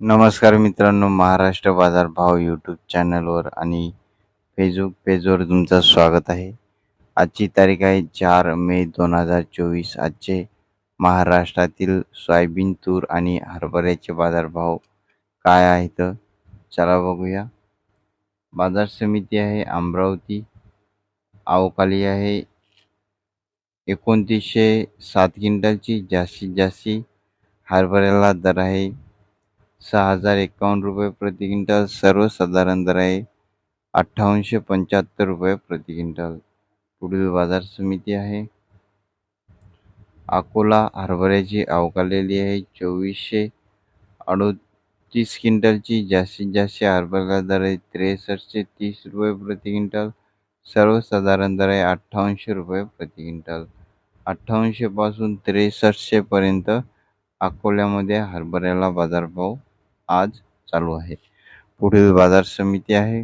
नमस्कार मित्रांनो महाराष्ट्र बाजार भाव यूट्यूब चॅनलवर आणि फेसबुक पेजवर तुमचं स्वागत आहे. आजची तारीख आहे चार मे दोन हजार चोवीस. आजचे महाराष्ट्रातील सोयाबीन तूर आणि हरभऱ्याचे बाजारभाव काय आहेत? चला बघूया. बाजार समिती आहे अमरावती. अवकाली आहे एकोणतीसशे सात क्विंटलची. जास्तीत जास्ती हरभऱ्याला दर आहे सहा हजार एकावन्न रुपये प्रति क्विंटल सर्वसाधारण दर आहे अठ्ठावनशे पंच्याहत्तर रुपये प्रति क्विंटल. पुढील बाजार समिती आहे. अकोला हरभऱ्याची अवकालेली आहे. चोवीसशे अडोतीस क्विंटलची जास्तीत जास्त हरभऱ्याला दर आहे त्रेसष्टशे तीस रुपये प्रति क्विंटल सर्वसाधारण दर आहे अठ्ठावनशे रुपये प्रति क्विंटल. अठ्ठावनशेपासून त्रेसष्टशेपर्यंत अकोल्यामध्ये हरभऱ्याला बाजारभाव आज चालू आहे. पुढील बाज़ार समिती आहे.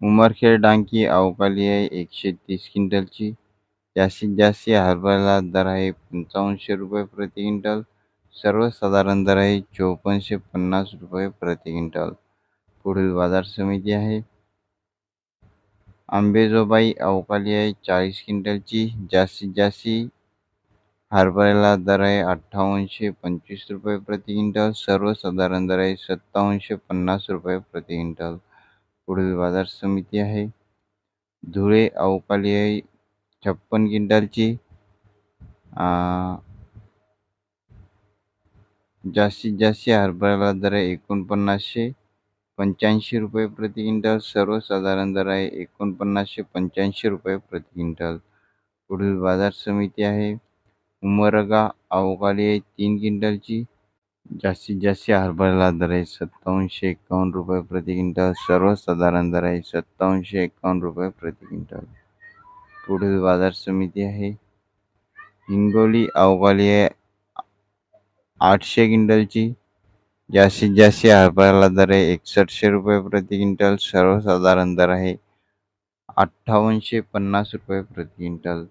उमरखेड, डांकी अवकाली आहे एकशे तीस क्विंटलची. जास्तीत जास्त हरभऱ्याला दर आहे पंचावन्नशे रुपये प्रति क्विंटल. सर्वसाधारण दर आहे चोपन्नशे पन्नास रुपये प्रति क्विंटल. पुढील बाज़ार समिती आहे. आंबेजोबाई अवकाली आहे चाळीस क्विंटलची. जास्तीत जास्ती हरभऱ्याला दर आहे अठ्ठावनशे पंचवीस रुपये प्रति क्विंटल सर्वसाधारण दर आहे सत्तावनशे पन्नास रुपये प्रति क्विंटल. पुढील बाजार समिती आहे. धुळे अवकाली आहे. छप्पन क्विंटलची जास्तीत जास्त हरभऱ्याला दर आहे एकोणपन्नासशे पंच्याऐंशी रुपये प्रति क्विंटल सर्वसाधारण दर आहे एकोणपन्नासशे पंच्याऐंशी रुपये प्रति क्विंटल. पुढील बाजार समिती आहे. उमरगा अवकाळी आहे तीन क्विंटलची जास्तीत जास्त हरभऱ्याला दर आहे सत्तावनशे एकावन्न रुपये प्रति क्विंटल. सर्वसाधारण दर आहे सत्तावनशे एकावन्न रुपये प्रति क्विंटल. पुढील बाजार समिती आहे. हिंगोली अवकाळी आहे आठशे क्विंटलची जास्तीत जास्त हरभऱ्याला दर आहे एकसष्टशे रुपये प्रति क्विंटल. सर्वसाधारण दर आहे अठ्ठावनशे पन्नास रुपये प्रति क्विंटल.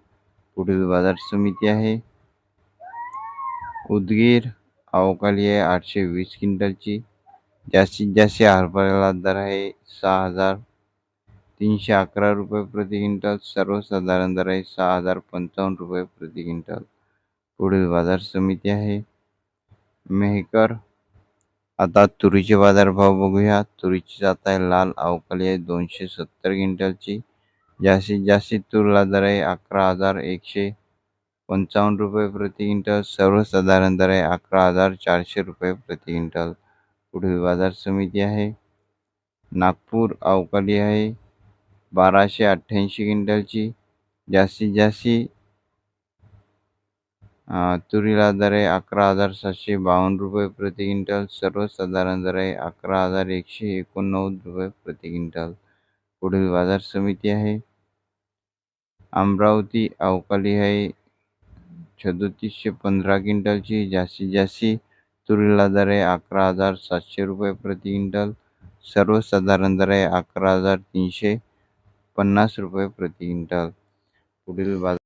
पुढील बाजार समिती आहे. उदगीर अवकाली आहे आठशे वीस क्विंटलची. जास्तीत जास्त हरभऱ्याला दर आहे सहा हजार तीनशे अकरा रुपये प्रति क्विंटल. सर्वसाधारण दर आहे सहा हजार पंचावन्न रुपये प्रति क्विंटल. पुढील बाजार समिती आहे. मेहकर आता तुरीचे बाजारभाव बघूया. तुरीची जात आहे लाल अवकाली आहे दोनशे सत्तर क्विंटलची. जास्तीत जास्त तूरला दर आहे अकरा हजार एकशे पंचावन्न रुपये प्रति क्विंटल सर्वसाधारण दर आहे अकरा हजार चारशे रुपये प्रति क्विंटल. पुढील बाजार समिती आहे. नागपूर अवकाली आहे. बाराशे अठ्ठ्याऐंशी क्विंटलची. जास्तीत जास्ती तुरीला दर आहे अकरा हजार सातशे बावन्न रुपये प्रति क्विंटल सर्वसाधारण दर आहे अकरा हजार एकशे एकोणनव्वद रुपये प्रति क्विंटल. पुढील बाजार समिती आहे. अमरावती अवकाली आहे. सदोतीसशे पंधरा क्विंटलची जास्तीत जास्ती तुरीला दर आहे अकरा हजार सातशे रुपये प्रति क्विंटल. सर्वसाधारण दर आहे अकरा हजार तीनशे पन्नास रुपये प्रति क्विंटल. पुढील बाजार